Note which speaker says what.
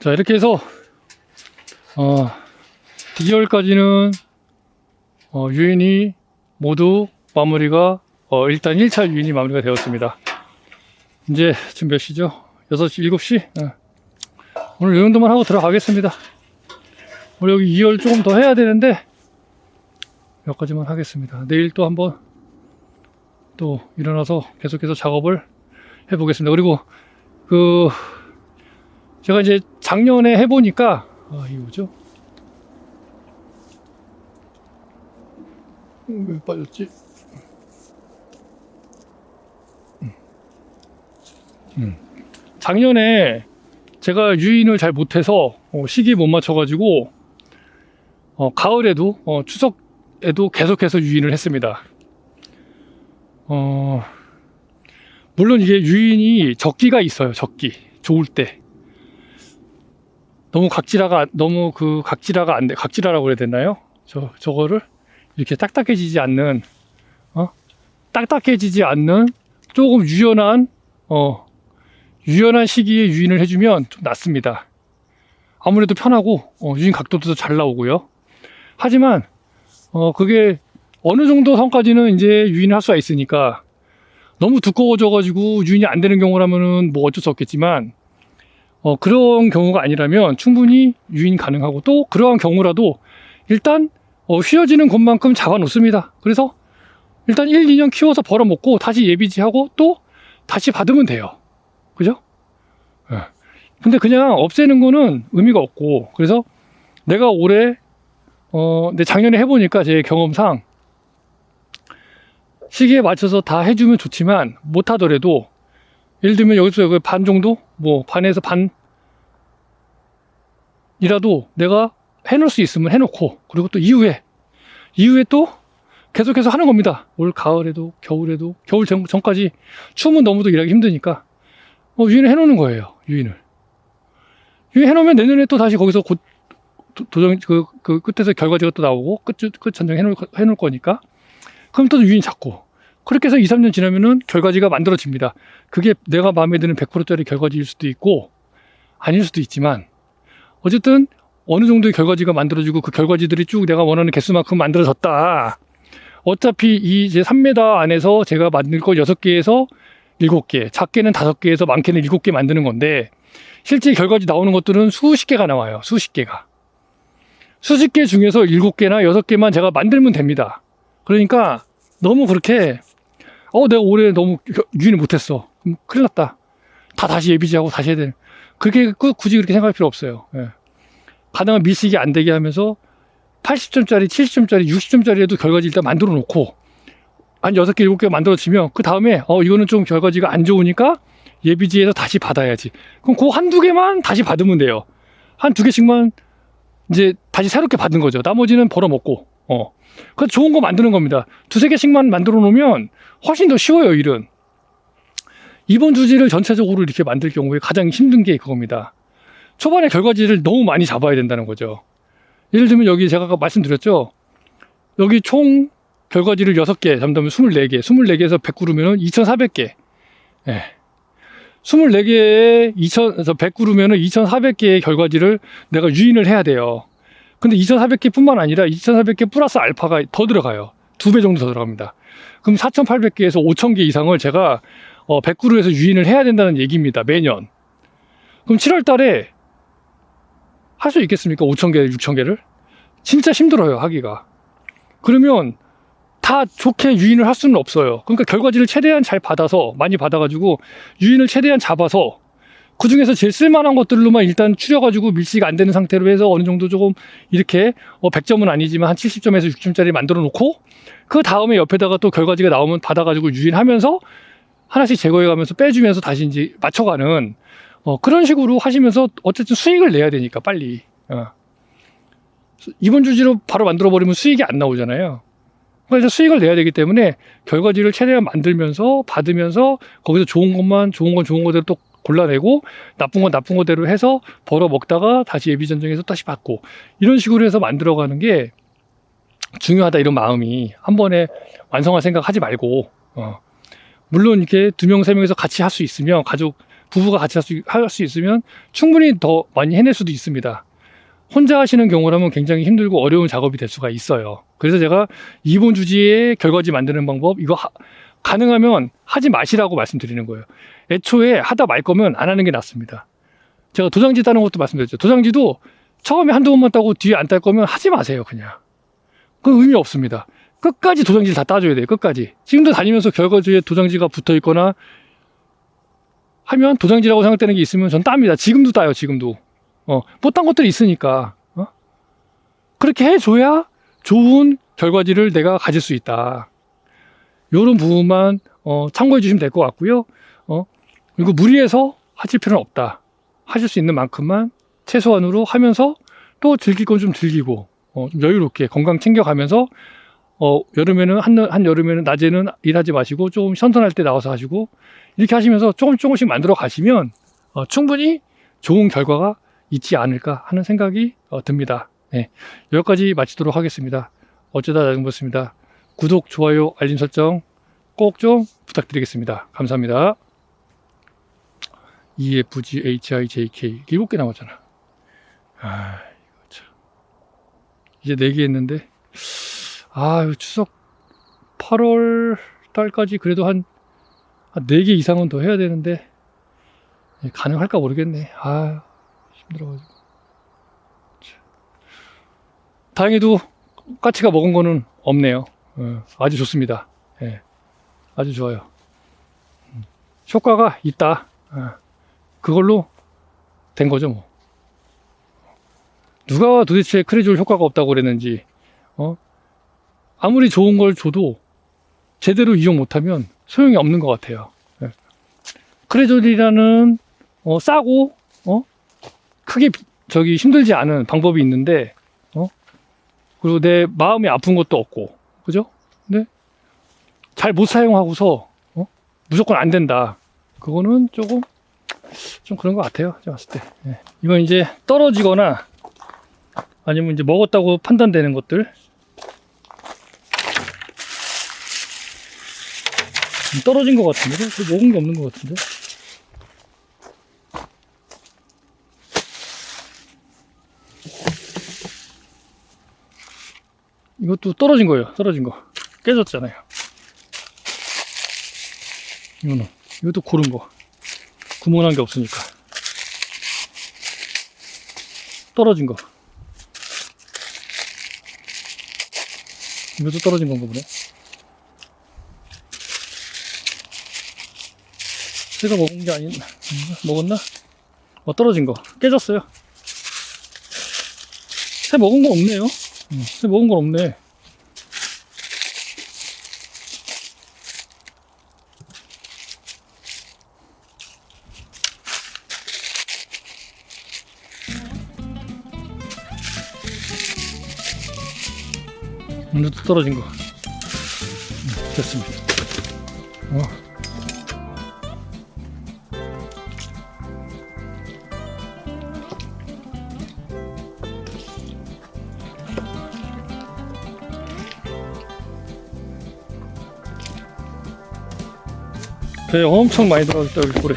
Speaker 1: 자, 이렇게 해서, 어, D열까지는, 어, 유인이 모두 마무리가, 어, 일단 1차 유인이 마무리가 되었습니다. 이제 지금 몇 시죠? 6시, 7시? 예. 오늘 이 정도만 하고 들어가겠습니다. 우리 여기 2열 조금 더 해야 되는데, 여기까지만 하겠습니다. 내일 또 한번 또 일어나서 계속해서 작업을 해보겠습니다. 그리고 그 제가 이제 작년에 해보니까 아 이거 뭐죠? 음, 왜 빠졌지? 음. 음. 작년에 제가 유인을 잘 못해서 어, 시기 못 맞춰가지고 어, 가을에도 어, 추석에도 계속해서 유인을 했습니다. 어, 물론 이게 유인이 적기가 있어요. 적기. 좋을 때. 너무 각지라가, 너무 그 각지라가 안 돼. 각지라라고 그래야 되나요? 저, 저거를 이렇게 딱딱해지지 않는, 어? 딱딱해지지 않는 조금 유연한, 어, 유연한 시기에 유인을 해주면 좀 낫습니다. 아무래도 편하고, 어, 유인 각도도 잘 나오고요. 하지만, 어, 그게 어느 정도 선까지는 이제 유인을 할 수가 있으니까 너무 두꺼워져 가지고 유인이 안 되는 경우라면은 뭐 어쩔 수 없겠지만 어, 그런 경우가 아니라면 충분히 유인 가능하고 또 그러한 경우라도 일단 어, 휘어지는 것만큼 잡아 놓습니다. 그래서 일단 1, 2년 키워서 벌어먹고 다시 예비지하고 또 다시 받으면 돼요. 그죠? 예. 근데 그냥 없애는 거는 의미가 없고 그래서 내가 올해 어, 내 작년에 해보니까 제 경험상 시기에 맞춰서 다 해주면 좋지만 못하더라도 예를 들면 여기서 여기 반 정도 뭐 반에서 반이라도 내가 해놓을 수 있으면 해놓고 그리고 또 이후에 이후에 또 계속해서 하는 겁니다. 올 가을에도 겨울에도 겨울 전, 전까지 추우면 너무도 일하기 힘드니까. 어, 유인을 해놓는 거예요 유인을. 유인 해놓으면 내년에 또 다시 거기서 곧 도- 도정 그, 그 끝에서 결과지가 또 나오고 끝, 끝 전정 해놓을, 거- 해놓을 거니까. 그럼 또 유인 잡고 그렇게 해서 2, 3년 지나면은 결과지가 만들어집니다. 그게 내가 마음에 드는 100%짜리 결과지일 수도 있고 아닐 수도 있지만 어쨌든 어느 정도의 결과지가 만들어지고 그 결과지들이 쭉 내가 원하는 개수만큼 만들어졌다. 어차피 이 이제 3m 안에서 제가 만들 거 6개에서 7개, 작게는 5개에서 많게는 7개 만드는 건데 실제 결과지 나오는 것들은 수십 개가 나와요. 수십 개가. 수십 개 중에서 7개나 6개만 제가 만들면 됩니다. 그러니까 너무 그렇게 어 내가 올해 너무 겨- 유인을 못했어. 그럼 큰일 났다. 다 다시 예비지하고 다시 해야 돼. 그렇게 꾸- 굳이 그렇게 생각할 필요 없어요. 예. 가능한 밀식이 안 되게 하면서 80점짜리 70점짜리 60점짜리에도 결과지 일단 만들어 놓고 한 6개 7개 만들어지면 그 다음에 어 이거는 좀 결과지가 안 좋으니까 예비지에서 다시 받아야지. 그럼 그 한두 개만 다시 받으면 돼요. 한 두 개씩만 이제 다시 새롭게 받은 거죠. 나머지는 벌어먹고 어 그 좋은 거 만드는 겁니다. 두세 개씩만 만들어 놓으면 훨씬 더 쉬워요, 일은. 이번 주제를 전체적으로 이렇게 만들 경우에 가장 힘든 게 그겁니다. 초반에 결과지를 너무 많이 잡아야 된다는 거죠. 예를 들면 여기 제가 말씀드렸죠. 여기 총 결과지를 6개 잡다면 24개, 24개에서 100 구르면 2,400개. 예. 24개에 2,000, 100 구르면 2,400개의 결과지를 내가 유인을 해야 돼요. 근데 2,400개 뿐만 아니라 2,400개 플러스 알파가 더 들어가요. 두 배 정도 더 들어갑니다. 그럼 4,800개에서 5,000개 이상을 제가 어, 100그루에서 유인을 해야 된다는 얘기입니다. 매년. 그럼 7월 달에 할 수 있겠습니까? 5,000개, 6,000개를? 진짜 힘들어요, 하기가. 그러면 다 좋게 유인을 할 수는 없어요. 그러니까 결과지를 최대한 잘 받아서, 많이 받아가지고, 유인을 최대한 잡아서, 그 중에서 제일 쓸만한 것들로만 일단 추려가지고 밀식 안 되는 상태로 해서 어느 정도 조금 이렇게 어 100점은 아니지만 한 70점에서 60점짜리 만들어 놓고 그 다음에 옆에다가 또 결과지가 나오면 받아가지고 유인하면서 하나씩 제거해가면서 빼주면서 다시 이제 맞춰가는 어 그런 식으로 하시면서 어쨌든 수익을 내야 되니까 빨리 어. 수- 이번 주지로 바로 만들어 버리면 수익이 안 나오잖아요. 그래서 수익을 내야 되기 때문에 결과지를 최대한 만들면서 받으면서 거기서 좋은 것만 좋은 건 좋은 거대로 또 골라내고 나쁜 건 나쁜 거대로 해서 벌어 먹다가 다시 예비 전쟁에서 다시 받고 이런 식으로 해서 만들어가는 게 중요하다 이런 마음이 한 번에 완성할 생각 하지 말고 어. 물론 이렇게 두 명 세 명에서 같이 할 수 있으면 가족 부부가 같이 할 수, 있으면 충분히 더 많이 해낼 수도 있습니다. 혼자 하시는 경우라면 굉장히 힘들고 어려운 작업이 될 수가 있어요. 그래서 제가 이본 주지의 결과지 만드는 방법 이거 하- 가능하면 하지 마시라고 말씀드리는 거예요. 애초에 하다 말 거면 안 하는 게 낫습니다. 제가 도장지 따는 것도 말씀드렸죠. 도장지도 처음에 한두 번만 따고 뒤에 안 딸 거면 하지 마세요, 그냥. 그 의미 없습니다. 끝까지 도장지를 다 따줘야 돼요, 끝까지. 지금도 다니면서 결과지에 도장지가 붙어 있거나 하면 도장지라고 생각되는 게 있으면 전 땁니다. 지금도 따요, 지금도. 어, 못딴 것들이 있으니까. 어? 그렇게 해줘야 좋은 결과지를 내가 가질 수 있다. 요런 부분만 어, 참고해 주시면 될 것 같고요. 어, 그리고 무리해서 하실 필요는 없다. 하실 수 있는 만큼만 최소한으로 하면서 또 즐길 건 좀 즐기고 어, 좀 여유롭게 건강 챙겨가면서 어, 여름에는 한, 한 여름에는 낮에는 일하지 마시고 조금 선선할 때 나와서 하시고 이렇게 하시면서 조금 조금씩 만들어 가시면 어, 충분히 좋은 결과가 있지 않을까 하는 생각이 어, 듭니다. 네, 여기까지 마치도록 하겠습니다. 어쩌다 나중봤습니다. 구독, 좋아요, 알림 설정 꼭 좀 부탁드리겠습니다. 감사합니다. EFG, HIJK 일곱 개 남았잖아. 아, 이거 참. 이제 네개 했는데 아, 추석 8월 달까지 그래도 한, 한 4개 이상은 더 해야 되는데, 예, 가능할까 모르겠네. 아, 힘들어가지고. 참. 다행히도 까치가 먹은 거는 없네요. 어, 아주 좋습니다. 예, 아주 좋아요. 음, 효과가 있다. 어, 그걸로 된 거죠, 뭐. 누가 도대체 크레졸 효과가 없다고 그랬는지, 어? 아무리 좋은 걸 줘도 제대로 이용 못하면 소용이 없는 것 같아요. 예. 크레졸이라는 어, 싸고 어? 크게 비- 저기 힘들지 않은 방법이 있는데 어? 그리고 내 마음이 아픈 것도 없고 그죠? 근데 잘 못 사용하고서 어? 무조건 안 된다. 그거는 조금 좀 그런 것 같아요. 제가 봤을 때. 예. 이건 이제 떨어지거나 아니면 이제 먹었다고 판단되는 것들 떨어진 것 같은데? 그 먹은 게 없는 것 같은데? 이것도 떨어진 거예요. 떨어진 거. 깨졌잖아요. 이거는. 이것도 고른 거. 구멍난 게 없으니까. 떨어진 거. 이것도 떨어진 건가 보네. 새가 먹은 게 아닌? 먹었나? 어, 떨어진 거. 깨졌어요. 새 먹은 거 없네요. 응, 새 먹은 건 없네. 이것도 떨어진 거. 응, 됐습니다. 어. 배 엄청 많이 들어갔다 여기 고래